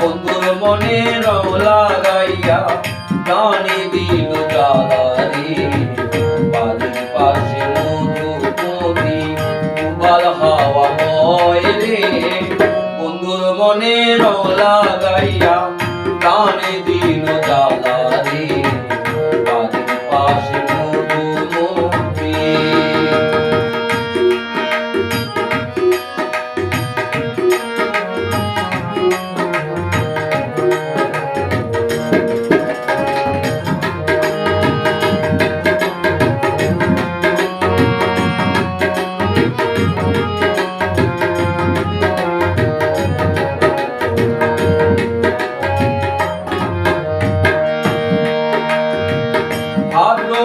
বন্ধুর মনে রং লাগাইয়া প্রাণে দিল জ্বালা রে বাড়ির পাশে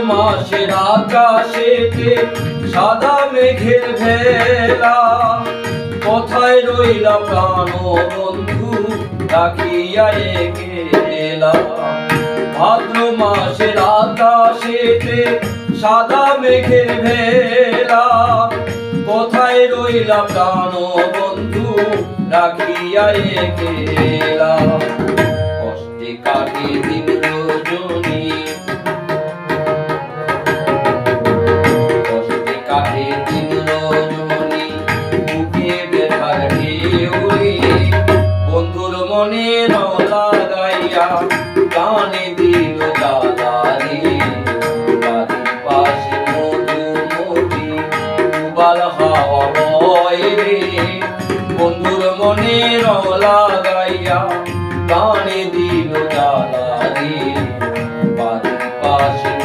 মাসের আকাশেতে সাদা মেঘের ভেলা। কোথায় রইলা প্রাণ বন্ধু রাখিয়া গেলা ভাদ্র মাসের আকাশেতে সাদা মেঘের ভেলা। কোথায় রইলা প্রাণ বন্ধু? রাখিয়া গেলা কষ্টে কাটে দিন রজনী। কষ্টে দিন বুকে বন্ধুর মনে মনে রং লাগাইয়া গানে দিল দাদারে বাড়ির পাশে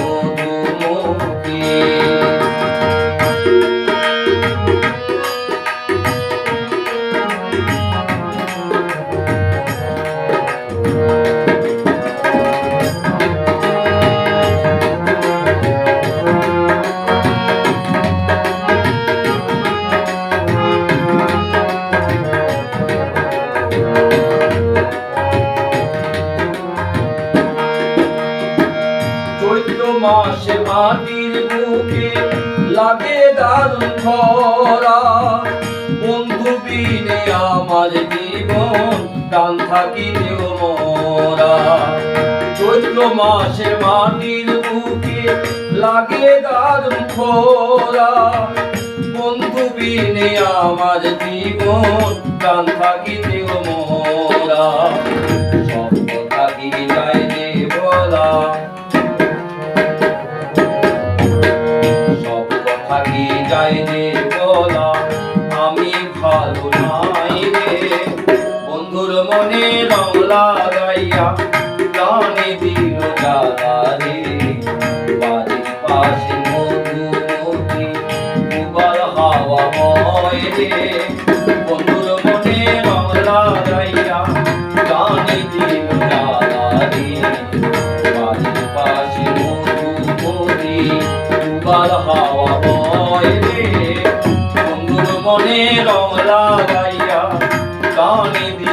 মাসে মাটির বুকে লাগে দারুণ খরা বন্ধু বিনে আমার জীবন টান থাকিলেও মরা। চৈত্র মাসে মাটির বুকে লাগে দারুণ খরা বন্ধু বিনে আমার জীবন টান থাকিলেও মরা। সব থাকি যায় বলা? যায় লাগাইয়া গানে